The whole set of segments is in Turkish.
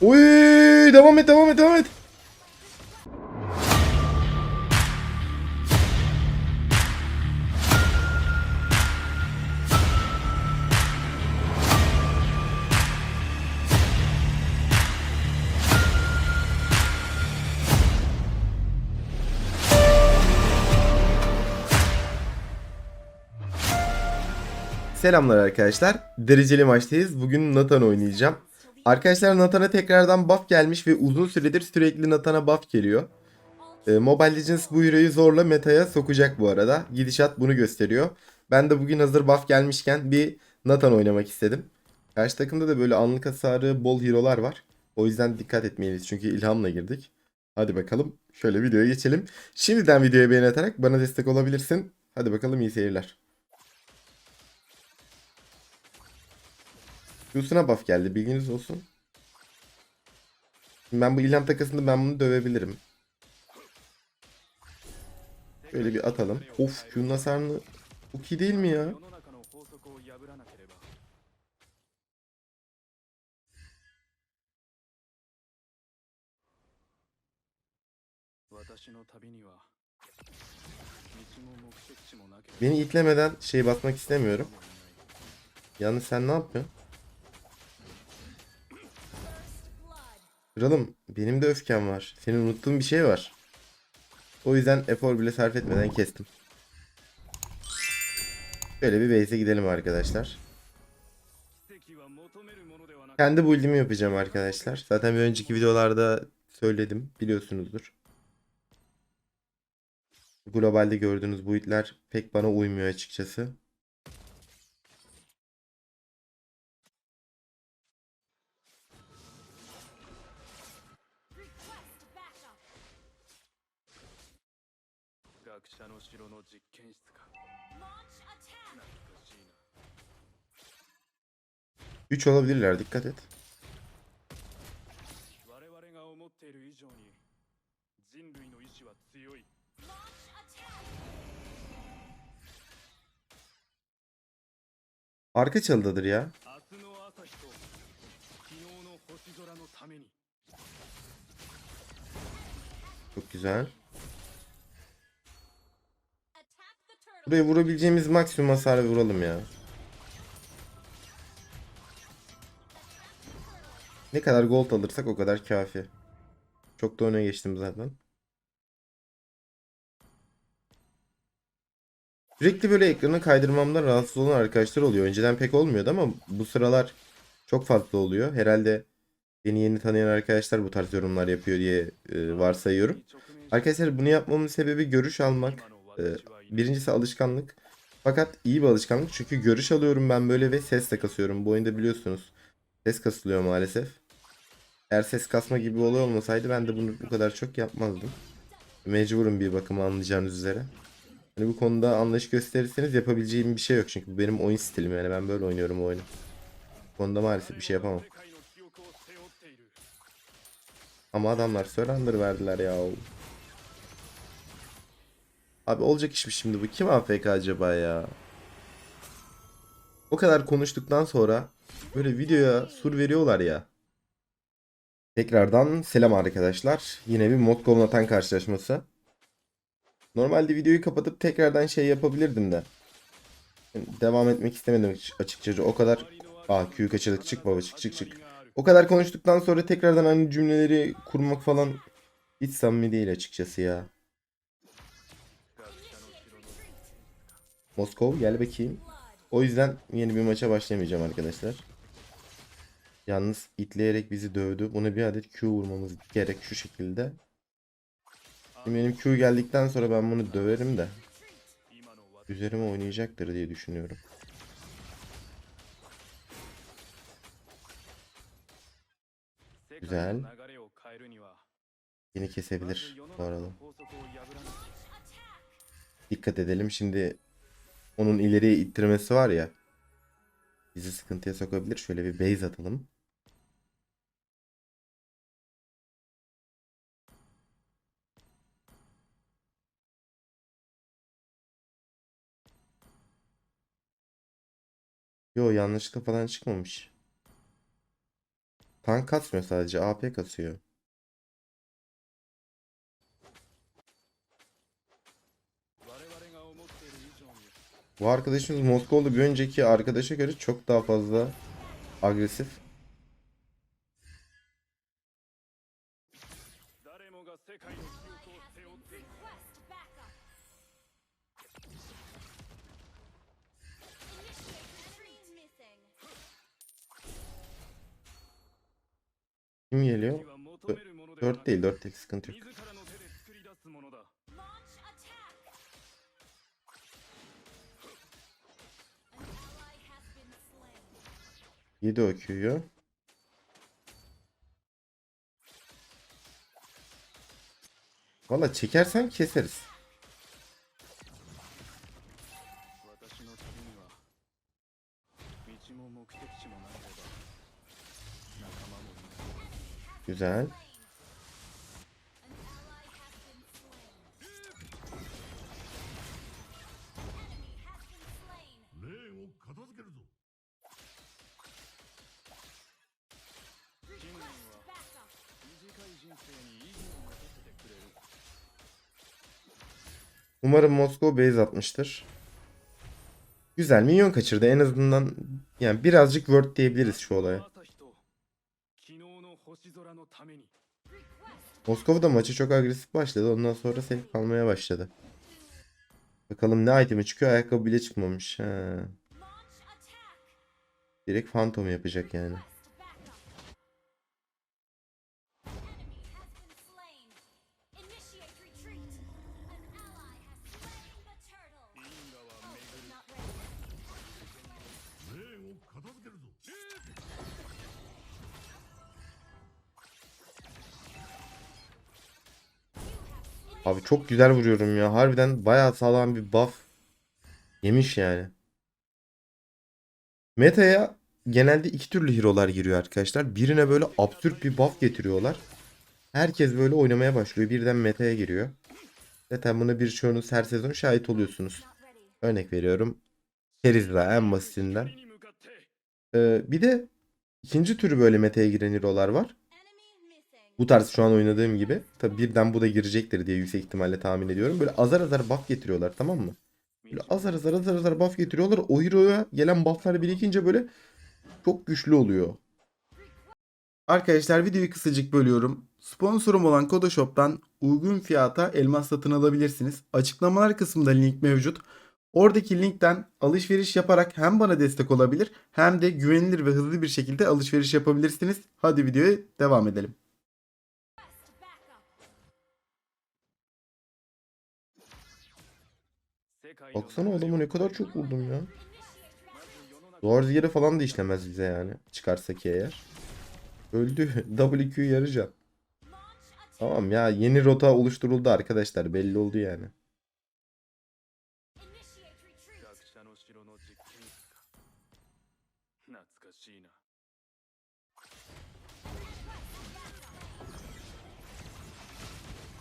Oy devam et devam et devam et. Selamlar arkadaşlar. Dereceli maçtayız. Bugün Nathan oynayacağım. Arkadaşlar Nathan'a tekrardan buff gelmiş ve uzun süredir sürekli Nathan'a buff geliyor. Ee, Mobile Legends bu hero'yu zorla meta'ya sokacak bu arada. Gidişat bunu gösteriyor. Ben de bugün hazır buff gelmişken bir Nathan oynamak istedim. Karşı takımda da böyle anlık hasarı bol hero'lar var. O yüzden dikkat etmeliyiz çünkü ilhamla girdik. Hadi bakalım şöyle videoya geçelim. Şimdiden videoya beğeni atarak bana destek olabilirsin. Hadi bakalım iyi seyirler. Q'suna buff geldi bilginiz olsun. Şimdi ben bu ilham takasında ben bunu dövebilirim. Şöyle bir atalım. Of Q'nun hasarını çok iyi değil mi ya? Beni itlemeden şey basmak istemiyorum. Yalnız sen ne yapıyorsun? Kralım benim de öfkem var. Senin unuttuğun bir şey var. O yüzden efor bile sarf etmeden kestim. Şöyle bir base'e gidelim arkadaşlar. Kendi build'imi yapacağım arkadaşlar. Zaten bir önceki videolarda söyledim. Biliyorsunuzdur. Globalde gördüğünüz build'ler pek bana uymuyor açıkçası. 3 olabilirler dikkat et. Arka çalıdadır ya. Çok güzel. Buraya vurabileceğimiz maksimum hasarı vuralım ya. Ne kadar gold alırsak o kadar kafi. Çok da öne geçtim zaten. Sürekli böyle ekranı kaydırmamdan rahatsız olan arkadaşlar oluyor. Önceden pek olmuyordu ama bu sıralar çok fazla oluyor. Herhalde beni yeni tanıyan arkadaşlar bu tarz yorumlar yapıyor diye e, varsayıyorum. Arkadaşlar bunu yapmamın sebebi görüş almak. Ee, birincisi alışkanlık. Fakat iyi bir alışkanlık çünkü görüş alıyorum ben böyle ve ses de kasıyorum. Bu oyunda biliyorsunuz ses kasılıyor maalesef. Eğer ses kasma gibi olay olmasaydı ben de bunu bu kadar çok yapmazdım. Mecburum bir bakıma anlayacağınız üzere. Hani bu konuda anlayış gösterirseniz yapabileceğim bir şey yok çünkü bu benim oyun stilim yani ben böyle oynuyorum bu oyunu. Bu konuda maalesef bir şey yapamam. Ama adamlar surrender verdiler ya. Abi olacak iş mi şimdi bu? Kim AFK acaba ya? O kadar konuştuktan sonra böyle videoya sur veriyorlar ya. Tekrardan selam arkadaşlar. Yine bir Motkov Natan karşılaşması. Normalde videoyu kapatıp tekrardan şey yapabilirdim de. Devam etmek istemedim açıkçası. O kadar... Aa Q kaçırdık. Çık baba çık çık çık. O kadar konuştuktan sonra tekrardan aynı cümleleri kurmak falan hiç samimi değil açıkçası ya. Moskov gel bakayım. O yüzden yeni bir maça başlamayacağım arkadaşlar. Yalnız itleyerek bizi dövdü. Buna bir adet Q vurmamız gerek şu şekilde. Şimdi benim Q geldikten sonra ben bunu döverim de. Üzerime oynayacaktır diye düşünüyorum. Güzel. Yeni kesebilir bu arada. Dikkat edelim şimdi onun ileriye ittirmesi var ya. Bizi sıkıntıya sokabilir. Şöyle bir base atalım. Yo yanlışlıkla falan çıkmamış. Tank kasmıyor sadece AP kasıyor. Bu arkadaşımız Moskova'da bir önceki arkadaşa göre çok daha fazla agresif. 4 değil 4 değil sıkıntı yok. Yedi o Valla çekersen keseriz. Güzel. Umarım Moskova base atmıştır. Güzel minyon kaçırdı en azından yani birazcık word diyebiliriz şu olaya. Moskova da maçı çok agresif başladı ondan sonra seni kalmaya başladı. Bakalım ne itemi çıkıyor ayakkabı bile çıkmamış. Ha. Direkt Phantom yapacak yani. çok güzel vuruyorum ya. Harbiden bayağı sağlam bir buff yemiş yani. Meta'ya genelde iki türlü hero'lar giriyor arkadaşlar. Birine böyle absürt bir buff getiriyorlar. Herkes böyle oynamaya başlıyor. Birden meta'ya giriyor. Zaten buna birçoğunuz her sezon şahit oluyorsunuz. Örnek veriyorum. Kerizla en basitinden. Ee, bir de ikinci türü böyle meta'ya giren hero'lar var. Bu tarz şu an oynadığım gibi. Tabi birden bu da girecektir diye yüksek ihtimalle tahmin ediyorum. Böyle azar azar buff getiriyorlar tamam mı? Böyle azar azar azar azar buff getiriyorlar. O hero'ya gelen bufflar birikince böyle çok güçlü oluyor. Arkadaşlar videoyu kısacık bölüyorum. Sponsorum olan Kodoshop'tan uygun fiyata elmas satın alabilirsiniz. Açıklamalar kısmında link mevcut. Oradaki linkten alışveriş yaparak hem bana destek olabilir hem de güvenilir ve hızlı bir şekilde alışveriş yapabilirsiniz. Hadi videoya devam edelim. Baksana adamı ne kadar çok vurdum ya. Duvar ziyeri falan da işlemez bize yani. Çıkarsa ki eğer. Öldü. WQ yarıcan. Tamam ya yeni rota oluşturuldu arkadaşlar. Belli oldu yani.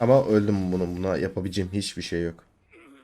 Ama öldüm bunun buna yapabileceğim hiçbir şey yok.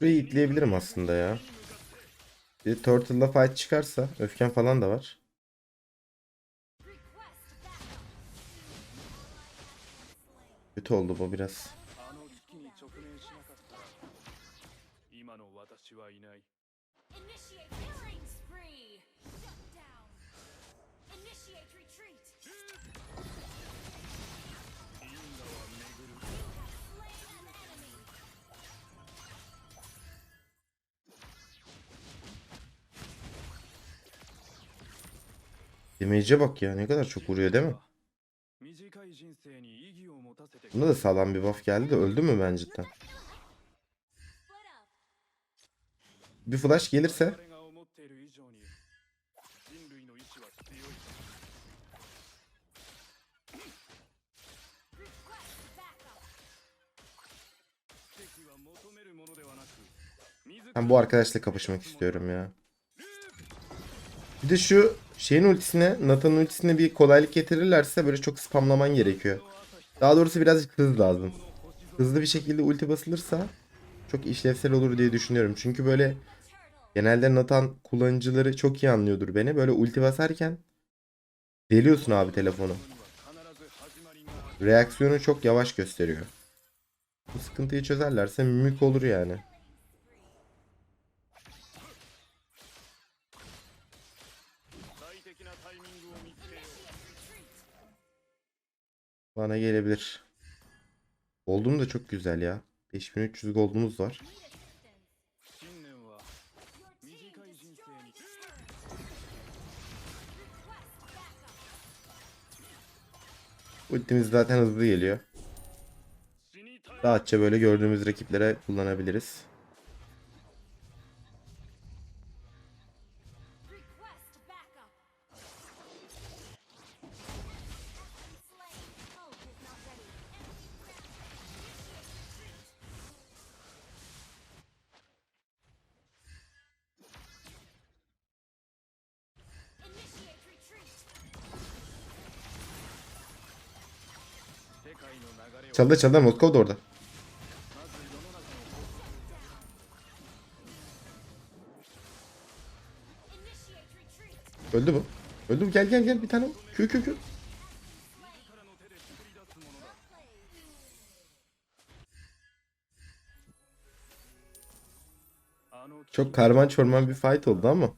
Burayı itleyebilirim aslında ya. Bir Turtle'la fight çıkarsa. Öfken falan da var. Kötü oldu bu biraz. Damage'e bak ya ne kadar çok vuruyor değil mi? Bunda da sağlam bir buff geldi de öldü mü ben cidden? Bir flash gelirse Ben bu arkadaşla kapışmak istiyorum ya. Bir de şu şeyin ultisine, Nathan'ın ultisine bir kolaylık getirirlerse böyle çok spamlaman gerekiyor. Daha doğrusu birazcık hız lazım. Hızlı bir şekilde ulti basılırsa çok işlevsel olur diye düşünüyorum. Çünkü böyle genelde Nathan kullanıcıları çok iyi anlıyordur beni. Böyle ulti basarken deliyorsun abi telefonu. Reaksiyonu çok yavaş gösteriyor. Bu sıkıntıyı çözerlerse mümük olur yani. bana gelebilir. Gold'um da çok güzel ya. 5300 gold'umuz var. Ultimiz zaten hızlı geliyor. Rahatça böyle gördüğümüz rakiplere kullanabiliriz. Çaldı çaldı Moskov da orada. Öldü bu. Öldü bu. Gel gel gel bir tane. Kü kü kü. Çok karman çorman bir fight oldu ama.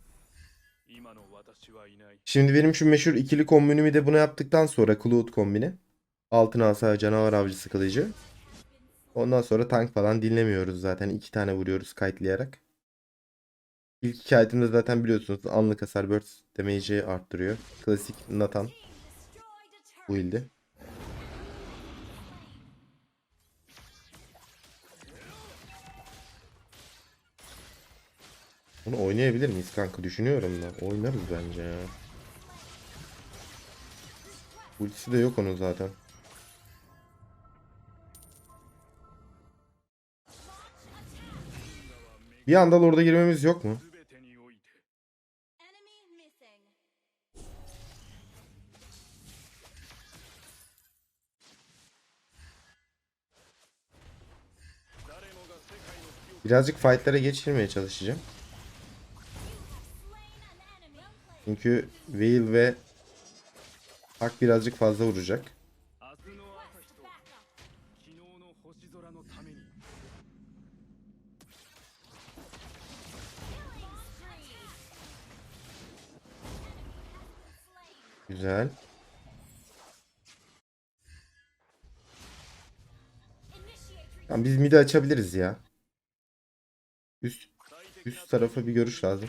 Şimdi benim şu meşhur ikili kombinimi de bunu yaptıktan sonra Cloud kombini. Altın asa canavar avcısı kılıcı. Ondan sonra tank falan dinlemiyoruz zaten. iki tane vuruyoruz kite'layarak. İlk iki itemde zaten biliyorsunuz anlık hasar burst damage'i arttırıyor. Klasik Nathan Destroyed a turret. bu ildi. Bunu oynayabilir miyiz kanka? Düşünüyorum da. Oynarız bence ya. Ultisi de yok onun zaten. Bir anda orada girmemiz yok mu? Birazcık fightlara geçirmeye çalışacağım. Çünkü Veil ve Hak birazcık fazla vuracak. Güzel. Tamam biz midi açabiliriz ya. Üst üst tarafa bir görüş lazım.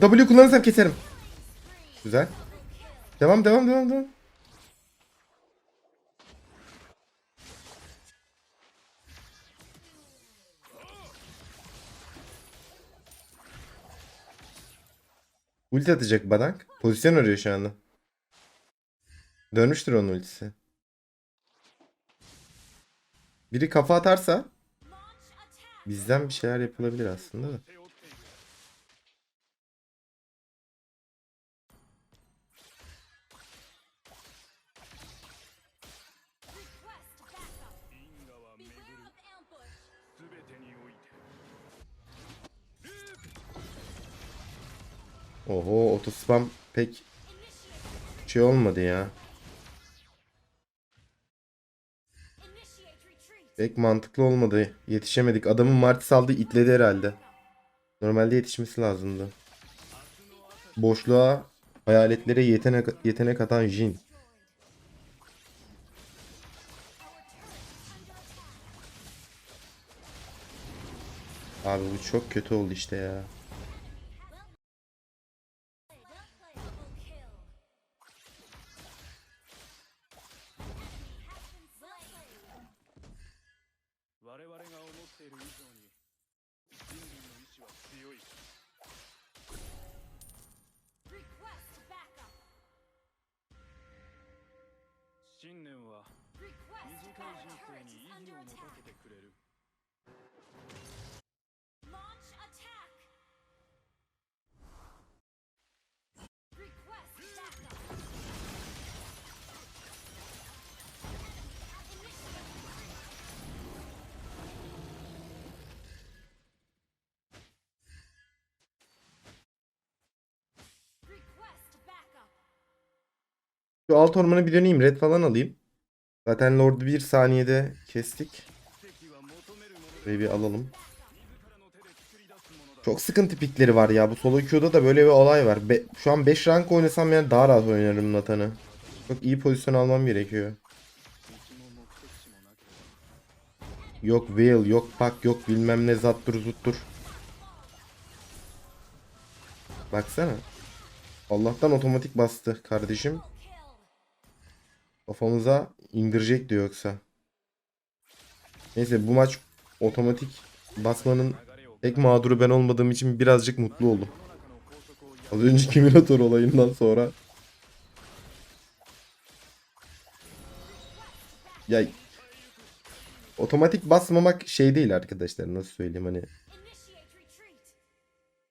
W kullanırsam keserim. Güzel. Devam devam devam devam. Ulti atacak Badank. Pozisyon arıyor şu anda. Dönmüştür onun ultisi. Biri kafa atarsa bizden bir şeyler yapılabilir aslında da. Otospam pek şey olmadı ya. Pek mantıklı olmadı. Yetişemedik. Adamın Martis aldı itledi herhalde. Normalde yetişmesi lazımdı. Boşluğa hayaletlere yetenek, yetenek atan Jin. Abi bu çok kötü oldu işte ya. Şu alt ormanı bir döneyim. Red falan alayım. Zaten Lord'u bir saniyede kestik. Burayı bir alalım. Çok sıkıntı pikleri var ya. Bu solo queue'da da böyle bir olay var. Be Şu an 5 rank oynasam yani daha rahat oynarım Nathan'ı. Çok iyi pozisyon almam gerekiyor. Yok Will, yok Pak, yok bilmem ne zattır zuttur. Baksana. Allah'tan otomatik bastı kardeşim. Kafamıza indirecek de yoksa. Neyse bu maç otomatik basmanın tek mağduru ben olmadığım için birazcık mutlu oldum. Az önceki Minotaur olayından sonra. Ya otomatik basmamak şey değil arkadaşlar nasıl söyleyeyim hani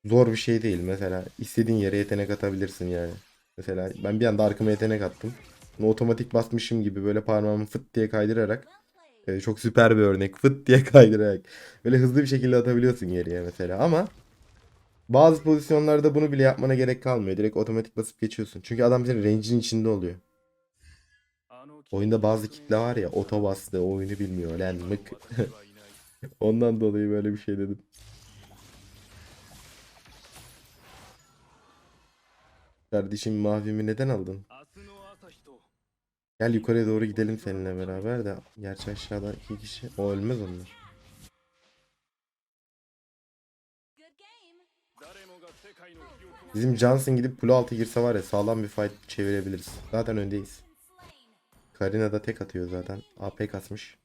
zor bir şey değil mesela istediğin yere yetenek atabilirsin yani. Mesela ben bir anda arkama yetenek attım. Bunu otomatik basmışım gibi böyle parmağımı fıt diye kaydırarak e, çok süper bir örnek. Fıt diye kaydırarak böyle hızlı bir şekilde atabiliyorsun geriye mesela ama bazı pozisyonlarda bunu bile yapmana gerek kalmıyor. Direkt otomatik basıp geçiyorsun. Çünkü adam senin range'in içinde oluyor. Oyunda bazı kitle var ya oto bastı oyunu bilmiyor lan mık. Ondan dolayı böyle bir şey dedim. Kardeşim mavimi neden aldın? Gel yukarıya doğru gidelim seninle beraber de. Gerçi aşağıda iki kişi. O ölmez onlar. Bizim Johnson gidip pool altı girse var ya sağlam bir fight çevirebiliriz. Zaten öndeyiz. Karina da tek atıyor zaten. AP kasmış.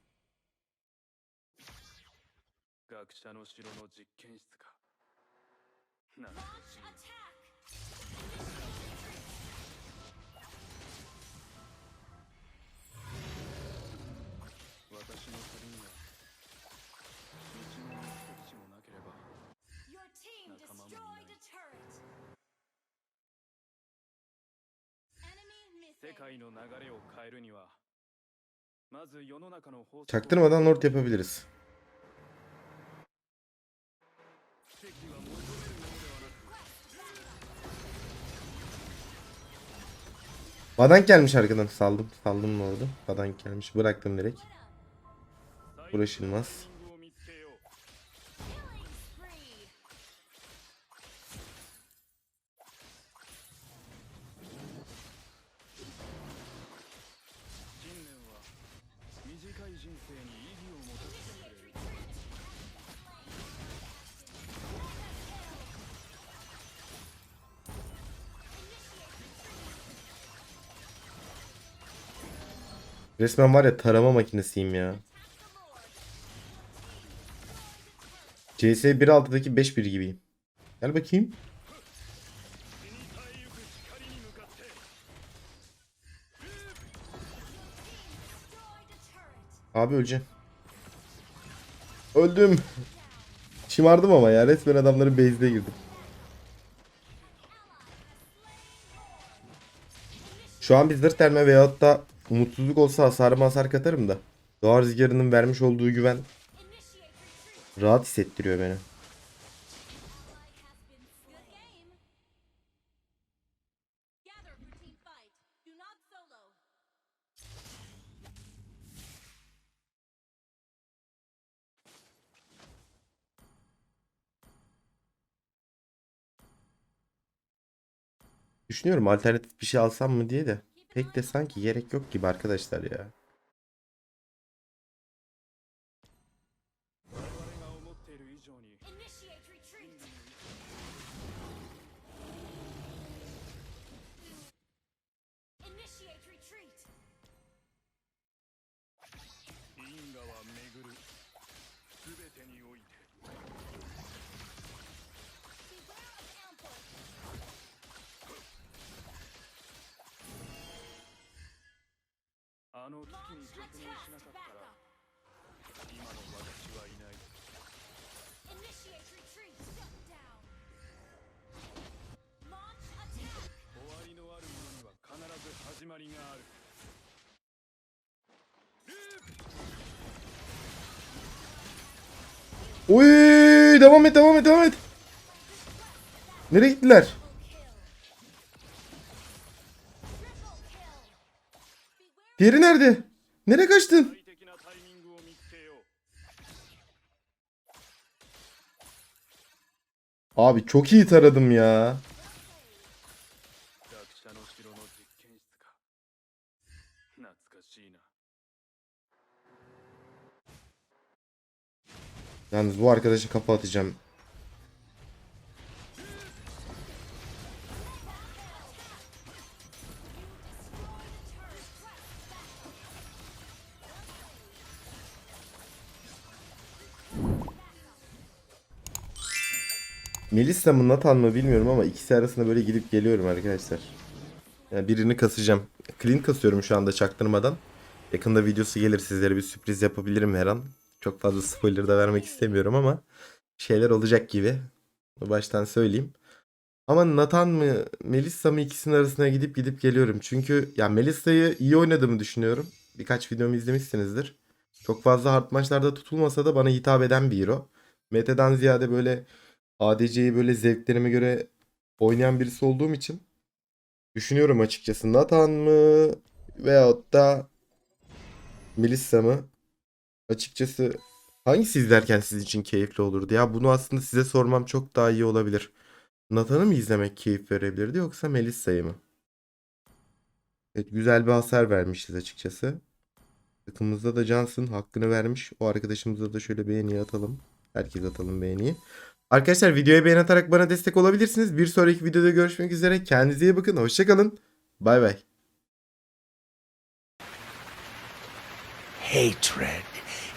私の旅には道も目的地もなければ Your team Nakama mo destroyed yun. a turret. Enemy 世 missing. 界の流れを変えるにはまず世の中の法則を Çaktırmadan lord yapabiliriz. 奇跡は求めるものではなく Badank gelmiş arkadan. Saldım. Saldım lordu. Badank gelmiş. Bıraktım direkt. uğraşılmaz. Resmen var ya tarama makinesiyim ya. CS 1.6'daki 5-1 gibiyim. Gel bakayım. Abi öleceğim. Öldüm. Şımardım ama ya. Resmen adamların base'ine girdim. Şu an bir zırt derme veyahut da umutsuzluk olsa hasarıma hasar katarım da. Doğa rüzgarının vermiş olduğu güven Rahat hissettiriyor beni. Düşünüyorum alternatif bir şey alsam mı diye de pek de sanki gerek yok gibi arkadaşlar ya. eyes you. Initiate retreat! Initiate retreat! Inga wa meguru. Subete ni oite. Beware of ambush! がある Oy devam et devam et devam et. Nereye gittiler? Triple kill. Beware Diğeri nerede? Nereye kaçtın? 最適なタイミングを見つけよう Abi çok iyi taradım ya. Yalnız bu arkadaşa kafa atacağım. Melissa mı Nathan mı bilmiyorum ama ikisi arasında böyle gidip geliyorum arkadaşlar. Yani birini kasacağım. Clean kasıyorum şu anda çaktırmadan. Yakında videosu gelir sizlere bir sürpriz yapabilirim her an. Çok fazla spoiler da vermek istemiyorum ama şeyler olacak gibi. Baştan söyleyeyim. Ama Nathan mı Melissa mı ikisinin arasına gidip gidip geliyorum. Çünkü ya Melissa'yı iyi oynadığımı düşünüyorum. Birkaç videomu izlemişsinizdir. Çok fazla hard maçlarda tutulmasa da bana hitap eden bir hero. Mete'den ziyade böyle ADC'yi böyle zevklerime göre oynayan birisi olduğum için düşünüyorum açıkçası Nathan mı veyahut da Melissa mı? Açıkçası hangisi izlerken sizin için keyifli olurdu? Ya bunu aslında size sormam çok daha iyi olabilir. Nathan'ı mı izlemek keyif verebilirdi yoksa Melissa'yı mı? Evet güzel bir hasar vermişiz açıkçası. Takımımızda da Johnson hakkını vermiş. O arkadaşımıza da şöyle beğeni atalım. Herkes atalım beğeniyi. Arkadaşlar videoya beğen atarak bana destek olabilirsiniz. Bir sonraki videoda görüşmek üzere. Kendinize iyi bakın. Hoşçakalın. Bay bay. Hatred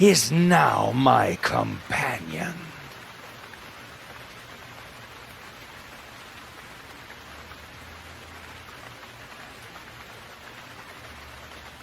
is now my companion.